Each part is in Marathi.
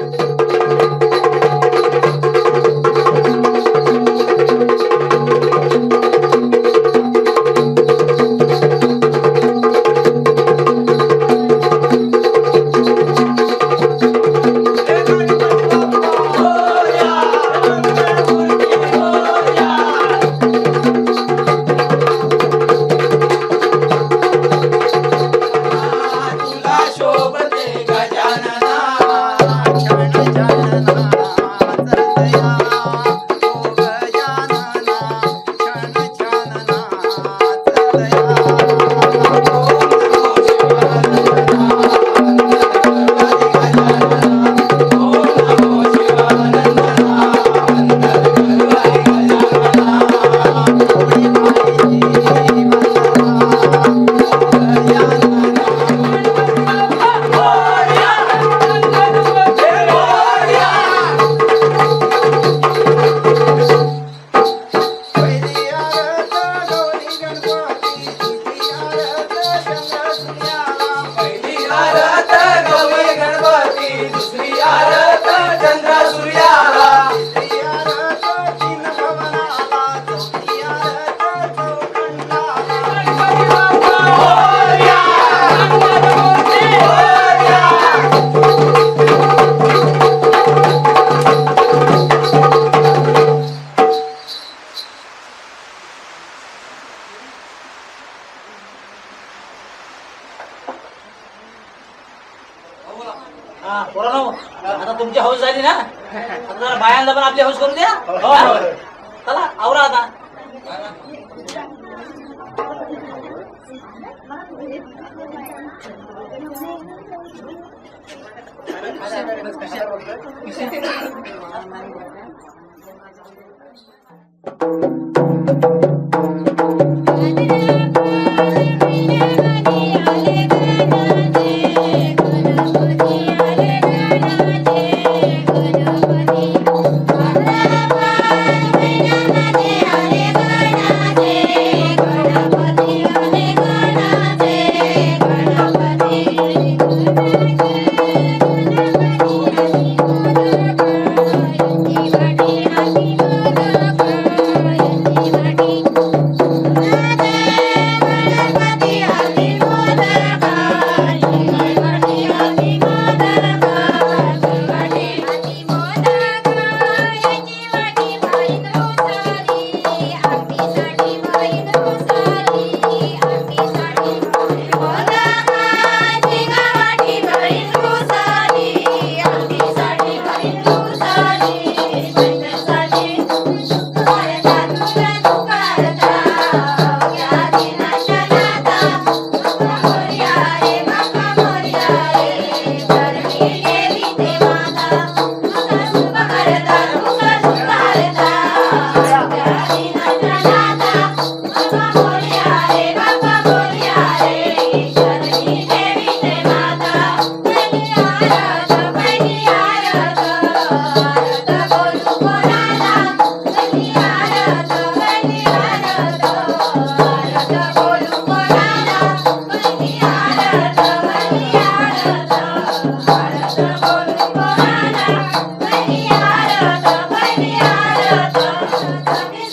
Música हा पोरांनो आता तुमची हौस झाली ना? आता जरा बायांना पण आपली हौस करून द्या. हो, हो चला आवरा आता. आले Thank you.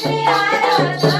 Yeah.